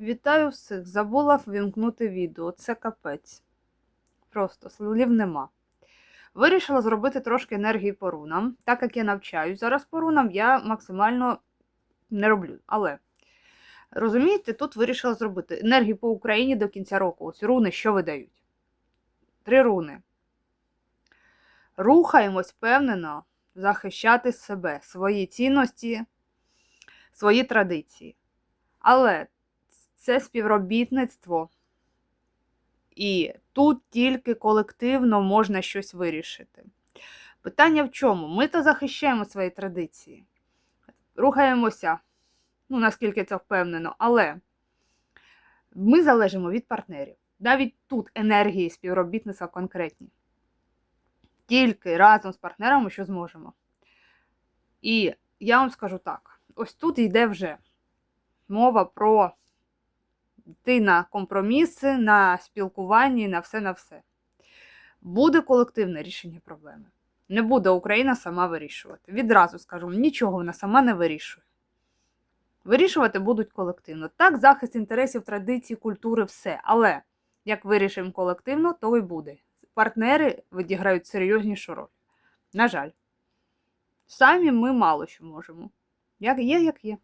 Вітаю всіх! Забула ввімкнути відео. Це капець. Просто слів нема. Вирішила зробити трошки енергії по рунам. Так як я навчаюсь зараз по рунам, я максимально не роблю. Але розумієте, тут вирішила зробити енергії по Україні до кінця року. Ось руни що видають? Три руни. Рухаємось впевнено захищати себе, свої цінності, свої традиції. Але це співробітництво. І тут тільки колективно можна щось вирішити. Питання в чому? Ми то захищаємо свої традиції, рухаємося, ну наскільки це впевнено, але ми залежимо від партнерів. Навіть тут енергії співробітництва конкретні. Тільки разом з партнерами, що зможемо. І я вам скажу так: ось тут йде вже мова про йти на компроміси, на спілкування, на все на все. Буде колективне рішення проблеми. Не буде Україна сама вирішувати. Відразу скажу, нічого вона сама не вирішує. Вирішувати будуть колективно. Так, захист інтересів, традицій, культури, все. Але як вирішимо колективно, то і буде. Партнери відіграють серйознішу роль. На жаль, самі ми мало що можемо. Як є, як є.